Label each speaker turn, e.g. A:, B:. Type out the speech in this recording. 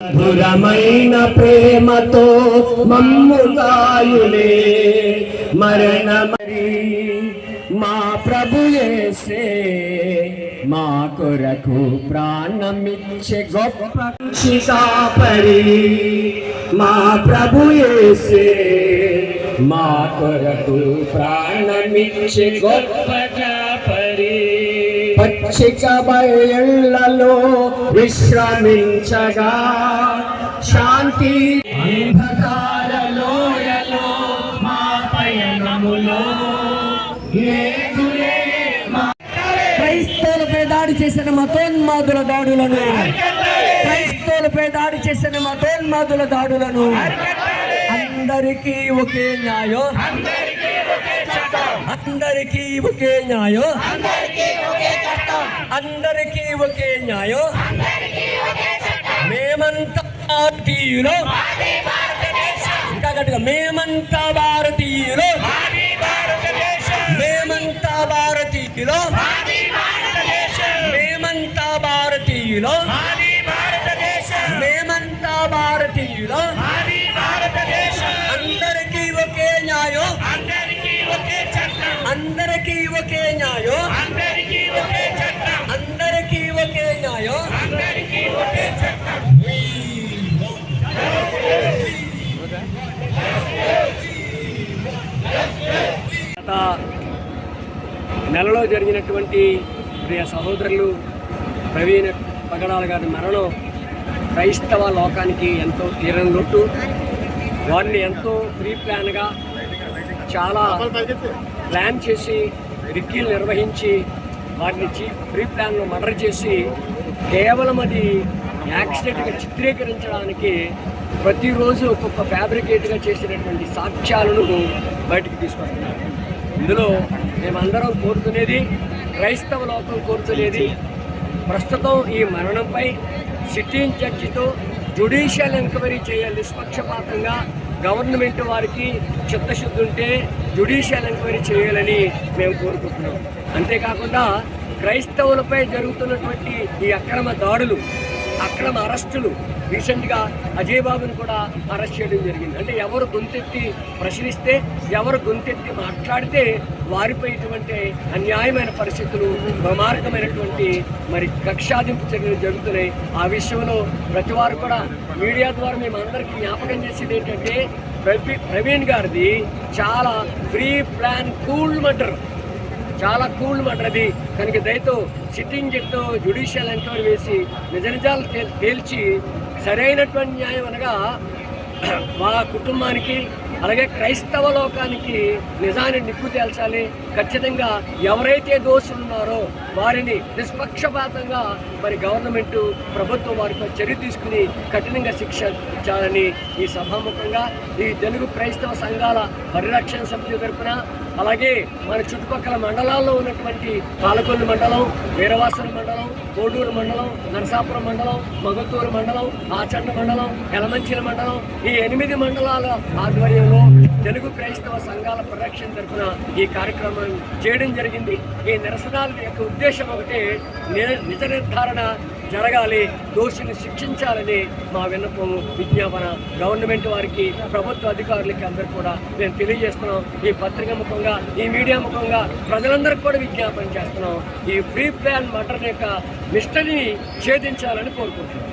A: మధురమైన ప్రేమతో మమ్ముగాయులే మరణమరి మా ప్రభుయేసే మా కొరకు ప్రాణమిచ్చే గొప్ప శికాపరి మా ప్రభుయేసే మా కొరకు ప్రాణమిచ్చే గొప్ప కాపరి పచ్చిక బయళ్ళలో విశ్రమించగా శాంతి అంధకార లోయలో మా పయనములో
B: క్రైస్తవులపై దాడి చేసిన మతోన్మాదుల దాడులను క్రైస్తవులపై దాడి చేసిన మతోన్మాదుల దాడులను అందరికీ ఒకే న్యాయం. అందరికీ ఒకే న్యాయం. అందరికీ ఒకే న్యాయం. మేమంతా భారతీయులు. ఇంకా గట్టిగా మేమంతా భారతీయులు. మేమంతా భారతీయులు. మేమంతా భారతీయులు. మేమంతా భారతీయులు. అందరికీ ఒకే న్యాయం? అందరికీ ఒకే న్యాయం?
C: గత నెలలో జరిగినటువంటి ప్రియ సహోదరులు ప్రవీణ పగడాల గారి మరణం క్రైస్తవ లోకానికి ఎంతో తీరని లోటు. వారిని ఎంతో ప్రీ ప్లాన్గా చాలా ప్లాన్ చేసి రిక్కీలు నిర్వహించి వాటిని చీఫ్ ప్రీ ప్లాన్లో మర్డర్ చేసి కేవలం అది యాక్సిడెంట్గా చిత్రీకరించడానికి ప్రతిరోజు ఒక్కొక్క ఫ్యాబ్రికేట్గా చేసినటువంటి సాక్ష్యాలను బయటికి తీసుకొస్తున్నారు. ఇందులో మేమందరం కోరుకునేది క్రైస్తవ లోకం కోరుకునేది ప్రస్తుతం ఈ మరణంపై సిట్టింగ్ జడ్జితో జ్యుడిషియల్ ఎంక్వైరీ చేయాలి నిష్పక్షపాతంగా. గవర్నమెంట్ వారికి చిత్తశుద్ధి ఉంటే జ్యుడిషియల్ ఎంక్వైరీ చేయాలని మేము కోరుకుంటున్నాం. అంతేకాకుండా క్రైస్తవులపై జరుగుతున్నటువంటి ఈ అక్రమ దాడులు అక్రమ అరెస్టులు రీసెంట్గా అజయ్ బాబుని కూడా అరెస్ట్ చేయడం జరిగింది. అంటే ఎవరు గొంతెత్తి ప్రశ్నిస్తే ఎవరు గొంతెత్తి మాట్లాడితే వారిపై ఇటువంటి అన్యాయమైన పరిస్థితులు ప్రమారకమైనటువంటి మరి కక్షాదింపు చర్యలు జరుగుతున్నాయి. ఆ విషయంలో ప్రతి వారు కూడా మీడియా ద్వారా మేము అందరికీ జ్ఞాపకం చేసేది ఏంటంటే ప్రవీ ప్రవీణ్ గారిది చాలా ఫ్రీ ప్లాన్ కూల్ మర్డర్. చాలా కూల్ అది. కనుక దయతో సిట్టింగ్ జడ్తో జ్యుడిషియల్ ఎంక్వైరీ వేసి నిజ నిజాలు తేల్- తేల్చి సరైనటువంటి న్యాయం అనగా మా కుటుంబానికి అలాగే క్రైస్తవ లోకానికి నిజాన్ని నిప్పు తేల్చాలి. ఖచ్చితంగా ఎవరైతే దోషులు ఉన్నారో వారిని నిష్పక్షపాతంగా మరి గవర్నమెంట్ ప్రభుత్వం వారిపై చర్య తీసుకుని కఠినంగా శిక్ష ఇచ్చాలని ఈ సభాముఖంగా ఈ తెలుగు క్రైస్తవ సంఘాల పరిరక్షణ సమితి తరపున అలాగే మన చుట్టుపక్కల మండలాల్లో ఉన్నటువంటి పాలకొల్లు మండలం వీరవాసన మండలం కోడూరు మండలం నరసాపురం మండలం మగతూరు మండలం ఆచండ మండలం ఎలమంచిల మండలం ఈ ఎనిమిది మండలాల ఆధ్వర్యంలో తెలుగు క్రైస్తవ సంఘాల పరిరక్షణ తరఫున ఈ కార్యక్రమం చేయడం జరిగింది. ఈ నిరసనాల యొక్క ఉద్దేశం ఒకటే ని- నిజ నిర్ధారణ జరగాలి దోషిని శిక్షించాలని మా విన్నపం విజ్ఞాపన గవర్నమెంట్ వారికి ప్రభుత్వ అధికారులకి అందరూ కూడా మేము తెలియజేస్తున్నాం. ఈ పత్రిక ముఖంగా ఈ మీడియా ముఖంగా ప్రజలందరికీ కూడా విజ్ఞాపన చేస్తున్నాం. ఈ ఫ్రీ ప్లాన్ మర్డర్ యొక్క మిస్టరీని ఛేదించాలని కోరుకుంటున్నాం.